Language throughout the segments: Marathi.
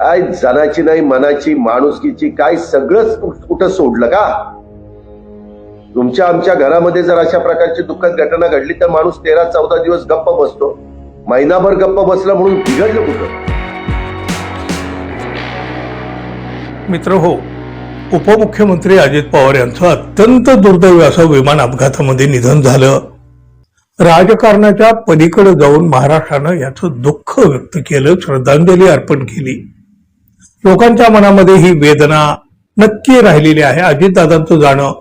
काय जनाची नाही मनाची माणुसकीची काय सगळंच कुठं सोडलं का? तुमच्या आमच्या घरामध्ये जर अशा प्रकारची दुःखद घटना घडली तर माणूस तेरा चौदा दिवस गप्प बसतो. महिनाभर गप्प बसला म्हणून बिघडलं कुठं? मित्र हो. उपमुख्यमंत्री अजित पवार यांचं अत्यंत दुर्दैवी असं विमान अपघातामध्ये निधन झालं. राजकारणाच्या पलीकडे जाऊन महाराष्ट्रानं याचं दुःख व्यक्त केलं श्रद्धांजली अर्पण केली. लोकांच्या मनामध्ये ही वेदना नक्की राहिलेली आहे. अजितदादांचं जाणं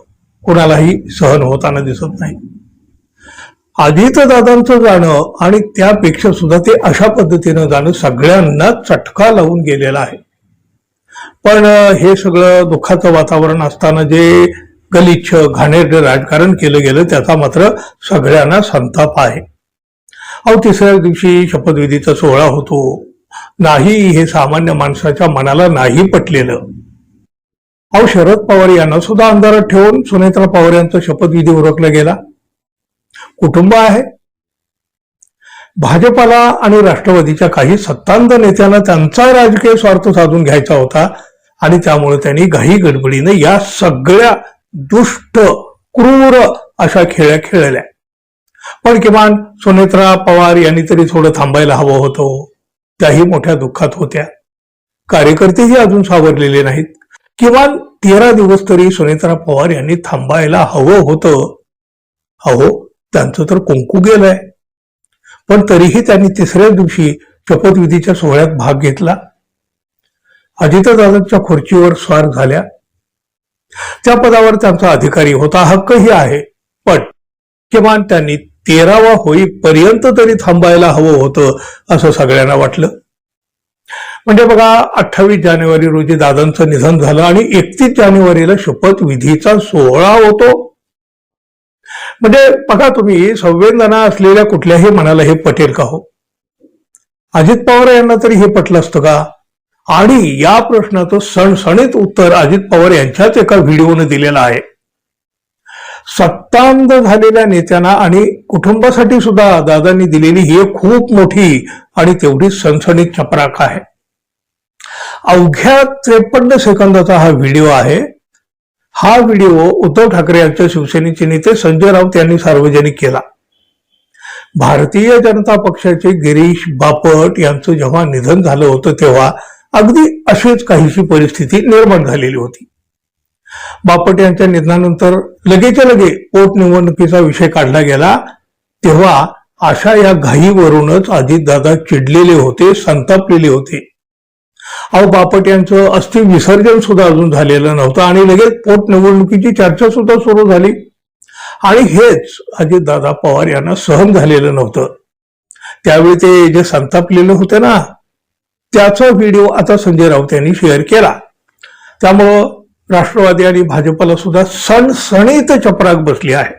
कोणालाही सहन होताना दिसत नाही. अजितदादांचं जाणं आणि त्यापेक्षा सुद्धा ते अशा पद्धतीनं जाणं सगळ्यांना चटका लावून गेलेला आहे. पण हे सगळं दुःखाचं वातावरण असताना जे गलिच्छ घाणेरडं राजकारण केलं गेलं त्याचा मात्र सगळ्यांना संताप आहे. अहो तिसऱ्या दिवशी शपथविधीचा सोहळा होतो. नाही हे सामान्य माणसाच्या मनाला नाही पटलेलं. अहो शरद पवार यांना सुद्धा अंधारात ठेवून सुनेत्रा पवार यांचा शपथविधी उरकला गेला. कुटुंब आहे. भाजपाला आणि राष्ट्रवादीच्या काही सत्तांध नेत्यांना त्यांचा राजकीय स्वार्थ साधून घ्यायचा होता आणि त्यामुळे त्यांनी घाई गडबडीने या सगळ्या दुष्ट क्रूर अशा खेळ्या खेळल्या. पण किमान सुनेत्रा पवार यांनी तरी थोडं थांबायला हवं होतं. त्याही मोठ्या दुःखात होत्या. कार्यकर्तेही अजून सावरलेले नाहीत. किमान तेरा दिवस तरी सुनेत्रा पवार यांनी थांबायला हवं होतं. अहो त्यांचं तर कुंकू गेलंय. पण तरीही त्यांनी तिसऱ्या दिवशी शपथविधीच्या सोहळ्यात भाग घेतला. अजितदादांच्या खुर्चीवर स्वार झाल्या. त्या पदावर त्यांचा अधिकारी होता हक्कही आहे. पण किमान त्यांनी तेरावा होईपर्यंत तरी थांबायला हवं होतं असं सगळ्यांना वाटलं. म्हणजे बघा अठ्ठावीस जानेवारी रोजी दादांचं निधन झालं आणि एकतीस जानेवारीला शपथविधीचा सोहळा होतो. म्हणजे बघा तुम्ही संवेदना असलेल्या कुठल्याही मनाला हे पटेल का हो? अजित पवार यांना तरी हे पटलं असतं का? आणि या प्रश्नाचं सणसणीत उत्तर अजित पवार यांच्याच एका व्हिडिओने दिलेलं आहे. सत्तांध झालेल्या नेत्यांना आणि कुटुंबासाठी सुद्धा दादांनी दिलेली ही एक खूप मोठी आणि तेवढी सणसणीत चपराक आहे. अवघ्या त्रेपन्न सेकंदाचा हा व्हिडिओ आहे. हा व्हिडिओ उद्धव ठाकरे यांच्या शिवसेनेचे नेते संजय राऊत यांनी सार्वजनिक केला. भारतीय जनता पक्षाचे गिरीश बापट यांचं जेव्हा निधन झालं होतं तेव्हा अगदी अशीच काहीशी परिस्थिती निर्माण झालेली होती. बापट यांच्या निधनानंतर लगेच्या लगे पोटनिवडणुकीचा विषय काढला गेला. तेव्हा अशा या घाईवरूनच अजितदादा चिडलेले होते संतापलेले होते. अहो बापट यांचं अस्थि विसर्जन सुद्धा अजून झालेलं नव्हतं आणि लगेच पोटनिवडणुकीची चर्चा सुद्धा सुरू झाली. आणि हेच अजितदादा पवार यांना सहन झालेलं नव्हतं. त्यावेळी ते जे संतापलेले होते ना त्याचा व्हिडिओ आता संजय राऊत यांनी शेअर केला. त्यामुळं राष्ट्रवादी आणि भाजपला सुद्धा सणसणीत चपराक बसली आहे.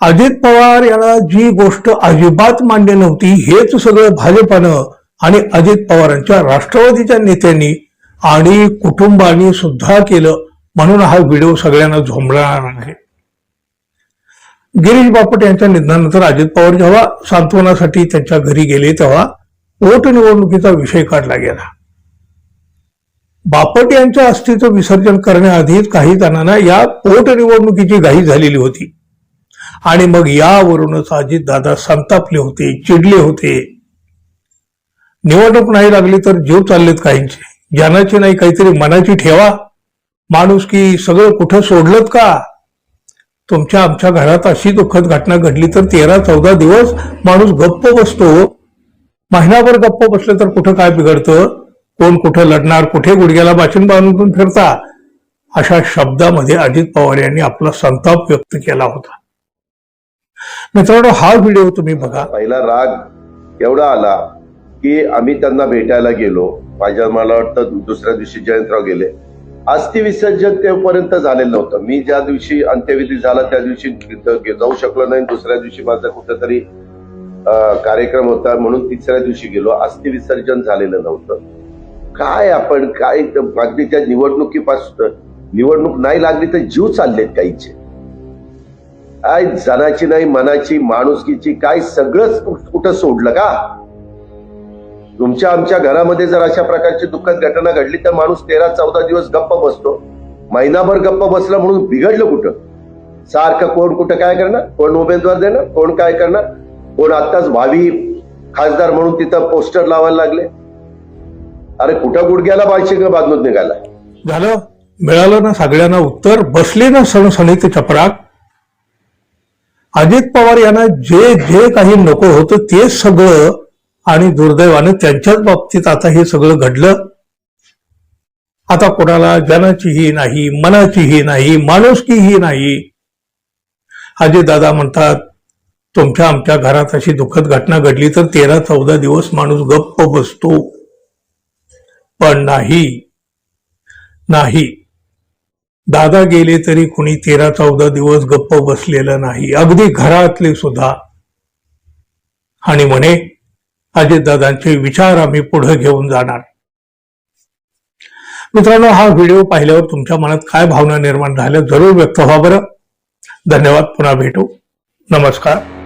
अजित पवार यांना जी गोष्ट अजिबात मान्य नव्हती हेच सगळं भाजपानं आणि अजित पवारांच्या राष्ट्रवादीच्या नेत्यांनी आणि कुटुंबांनी सुद्धा केलं म्हणून हा व्हिडिओ सगळ्यांना झोंबणार आहे. गिरीश बापट यांच्या निधनानंतर अजित पवार जेव्हा सांत्वनासाठी त्यांच्या घरी गेले तेव्हा पोटनिवडणुकीचा विषय काढला गेला. बापट यांच्या अस्थीचं विसर्जन करण्याआधीच काही जणांना या पोटनिवडणुकीची घाई झालेली होती. आणि मग यावरूनच अजितदादा संतापले होते चिडले होते. निवडणूक नाही लागली तर जीव चाललेत काहींचे. ज्ञानाची नाही काहीतरी मनाची ठेवा. माणूस की सगळं कुठं सोडलत का? तुमच्या आमच्या घरात अशी दुःखद घटना घडली तर तेरा चौदा दिवस माणूस गप्प बसतो. महिनाभर गप्प बसलं तर कुठं काय बिघडतं? कोण कुठं लढणार कुठे गुडघ्याला बाचन बांधून फिरता अशा शब्दामध्ये अजित पवार यांनी आपला संताप व्यक्त केला होता. मित्रांनो हा व्हिडिओ तुम्ही बघा. पहिला राग एवढा आला की आम्ही त्यांना भेटायला गेलो. माझ्या मला वाटतं दुसऱ्या दिवशी जयंतराव गेले. अस्थि विसर्जन तेपर्यंत झालेलं नव्हतं. मी ज्या दिवशी अंत्यविधी झाला त्या दिवशी जाऊ शकलो नाही. दुसऱ्या दिवशी माझा कुठेतरी अं, कार्यक्रम होता म्हणून तिसऱ्या दिवशी गेलो. अस्थि विसर्जन झालेलं नव्हतं. काय आपण काय इथं निवडणुकीपासून निवडणूक नाही लागली तर जीव चाललेत काहीचे. काय जनाची नाही मनाची माणुसकीची काय सगळंच कुठं सोडलं का? तुमच्या आमच्या घरामध्ये जर अशा प्रकारची दुःखद घटना घडली तर माणूस तेरा चौदा दिवस गप्प बसतो. महिनाभर गप्प बसला म्हणून बिघडलं कुठं? सारखं कोण कुठं काय करणार? कोण उमेदवार देणार? कोण काय करणार? कोण आत्ताच भावी खासदार म्हणून तिथं पोस्टर लावायला लागले. अरे कुठं गुडघ्याला बाळशिंग बांधून निघाला? झालं? मिळालं ना सगळ्यांना उत्तर बसले ना सणसणीत चपराक. अजित पवार यांना जे जे काही नको होतं तेच सगळं आणि दुर्दैवाने त्यांच्याच बाबतीत आता हे सगळं घडलं. आता कोणाला जनाचीही नाही मनाचीही नाही माणुसकीही नाही. अजित दादा म्हणतात तुमच्या आमच्या घरात अशी दुःखद घटना घडली तर तेरा चौदा दिवस माणूस गप्प बसतो. पण नाही. नाही. दादा गेले तरी कुणी तेरा चौदा दिवस गप्प बसलेलं नाही. अगदी घरातले सुद्धा. आणि म्हणे अजितदादांचे विचार आम्ही पुढे घेऊन जाणार. मित्रांनो हा व्हिडिओ पाहिल्यावर तुमच्या मनात काय भावना निर्माण झाल्या जरूर व्यक्त व्हा बरं. धन्यवाद पुन्हा भेटू. नमस्कार.